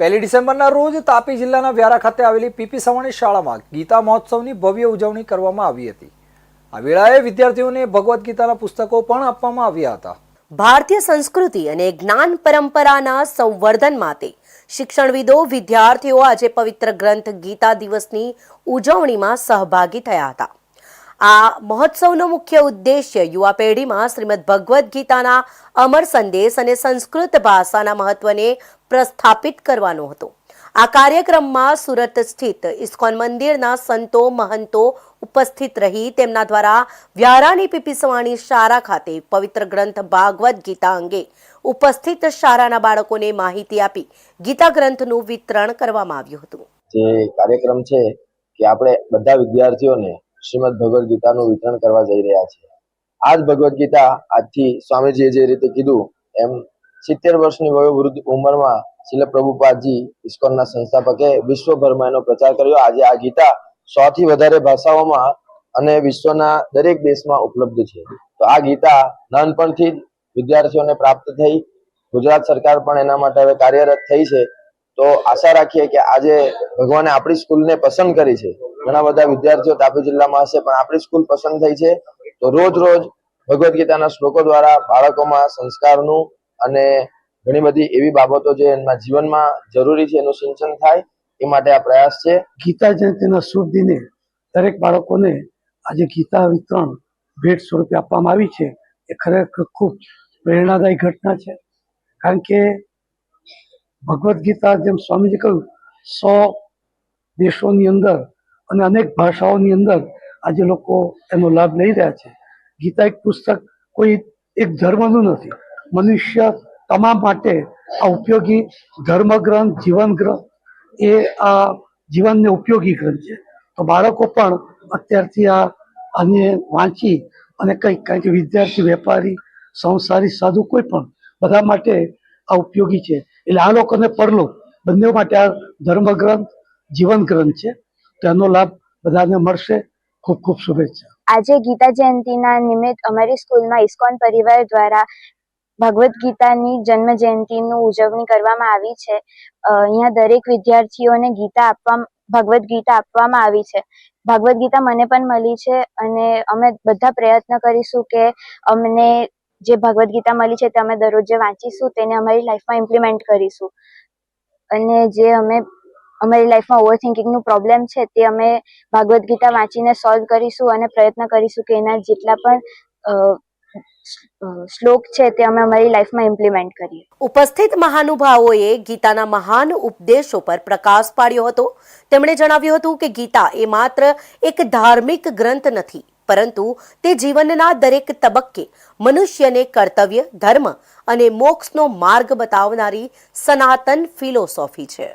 પહેલી ડિસેમ્બરના રોજ તાપી જિલ્લાના વ્યારા ખાતે આવેલી પીપી સવાણી શાળામાં ગીતા મહોત્સવની ભવ્ય ઉજવણી કરવામાં આવી હતી. આ વેળાએ વિદ્યાર્થીઓને ભગવદ્ ગીતાના પુસ્તકો પણ આપવામાં આવ્યા હતા. ભારતીય સંસ્કૃતિ અને જ્ઞાન પરંપરાના સંવર્ધન માટે શિક્ષણવિદો, વિદ્યાર્થીઓ આજે પવિત્ર ગ્રંથ ગીતા દિવસની ઉજવણીમાં સહભાગી થયા હતા. આ મહોત્સવનો મુખ્ય ઉદ્દેશ્ય યુવા પેઢીમાં શ્રીમદ ભગવદ્ ગીતાના અમર સંદેશ અને સંસ્કૃત ભાષાના મહત્વને પ્રસ્થાપિત કરવાનો હતો. આ કાર્યક્રમમાં સુરત સ્થિત ઇસ્કોન મંદિરના સંતો, મહંતો ઉપસ્થિત રહી તેમના દ્વારા વ્યારાની પીપીસવાણી શાળા ખાતે પવિત્ર ગ્રંથ ભાગવત ગીતા અંગે ઉપસ્થિત શાળાના બાળકોને માહિતી આપી ગીતા ગ્રંથનું વિતરણ કરવામાં આવ્યું હતું. જે કાર્યક્રમ છે કે આપણે બધા વિદ્યાર્થીઓને શ્રીમદ ભગવદ્ ગીતાનું વિતરણ કરવા જઈ રહ્યા છે. આ જ ગીતા આજથી સ્વામીજીએ જે રીતે કીધું, એમ સિત્તેર વર્ષની વયોવૃદ્ધ ઉંમરમાં શિલ પ્રભુપાદજી ઇસ્કોનના સંસ્થાપકે વિશ્વભરમાં એનો પ્રચાર કર્યો. આજે આ ગીતા સો થી વધારે ભાષાઓમાં અને વિશ્વના દરેક દેશમાં ઉપલબ્ધ છે. તો આ ગીતા નાનપણથી જ વિદ્યાર્થીઓને પ્રાપ્ત થઈ. ગુજરાત સરકાર પણ એના માટે હવે કાર્યરત થઈ છે. તો આશા રાખીએ કે આજે ભગવાને આપણી સ્કૂલને પસંદ કરી છે. ઘણા બધા વિદ્યાર્થીઓ તાપી જિલ્લામાં હશે, પણ આપણી સ્કૂલ પસંદ થઈ છે. તો રોજ રોજ ભગવદ્ ગીતાના શ્લોકો દ્વારા બાળકોમાં સંસ્કારનું અને ઘણી બધી એવી બાબતો જે એમના જીવનમાં જરૂરી છે એનું સિંચન થાય, એ માટે આ પ્રયાસ છે. ગીતા જયંતિના શુભ દિને દરેક બાળકોને આજે ગીતા વિતરણ ભેટ સ્વરૂપે આપવામાં આવી છે. એ ખરેખર ખૂબ પ્રેરણાદાયી ઘટના છે. કારણ કે ભગવદ્ ગીતા જેમ સ્વામીજી કહ્યું, સો દેશોની અંદર અને અનેક ભાષાઓની અંદર આજે લોકો એનો લાભ લઈ રહ્યા છે. ગીતા એક પુસ્તક કોઈ એક ધર્મનું નથી. મનુષ્ય તમામ માટે આ ઉપયોગી ધર્મ ગ્રંથ જીવન ગ્રંથ એ આ જીવનને ઉપયોગી ગ્રંથ છે. તો બાળકો પણ અત્યારથી આ અને વાંચી અને કંઈક કંઈક વિદ્યાર્થી, વેપારી, સંસારી સાધુ કોઈ પણ બધા માટે આ ઉપયોગી છે. એટલે આ લોકોને પરલોક બંને માટે આ ધર્મ ગ્રંથ, જીવન ગ્રંથ છે. તેનો લાભ બધાને મળશે. ખૂબ ખૂબ શુભેચ્છા. આજે ગીતા જયંતિના નિમિત્ત અમારી સ્કૂલમાં ઇસ્કોન પરિવાર દ્વારા ભગવદ્ ગીતાની જન્મ જયંતિનું ઉજવણી કરવામાં આવી છે. અહીંયા દરેક વિદ્યાર્થીઓને ગીતા આપવા, ભગવદ્ ગીતા આપવામાં આવી છે. ભગવદ્ ગીતા મને પણ મળી છે અને અમે બધા પ્રયત્ન કરીશું કે અમને જે ભગવદ્ ગીતા મળી છે તે અમે દરરોજ જે વાંચીશું, તેને અમારી લાઈફમાં ઇમ્પ્લિમેન્ટ કરીશું. અને જે અમે, અમારી લાઈફમાં ઓવર થિંકિંગનું પ્રોબ્લેમ છે તે અમે ભગવદ્ ગીતા વાંચીને સોલ્વ કરીશું અને પ્રયત્ન કરીશું કે એના જેટલા પણ શ્લોક છે તે અમે અમારી લાઈફમાં ઇમ્પ્લિમેન્ટ કરીએ. ઉપસ્થિત મહાનુભાવોએ ગીતાના મહાન ઉપદેશો પર પ્રકાશ પાડ્યો હતો. તેમણે જણાવ્યું હતું કે ગીતા એ માત્ર એક ધાર્મિક ગ્રંથ નથી પરંતુ તે જીવનના દરેક તબક્કે મનુષ્યને કર્તવ્ય, ધર્મ અને મોક્ષનો માર્ગ બતાવનારી સનાતન ફિલોસોફી છે.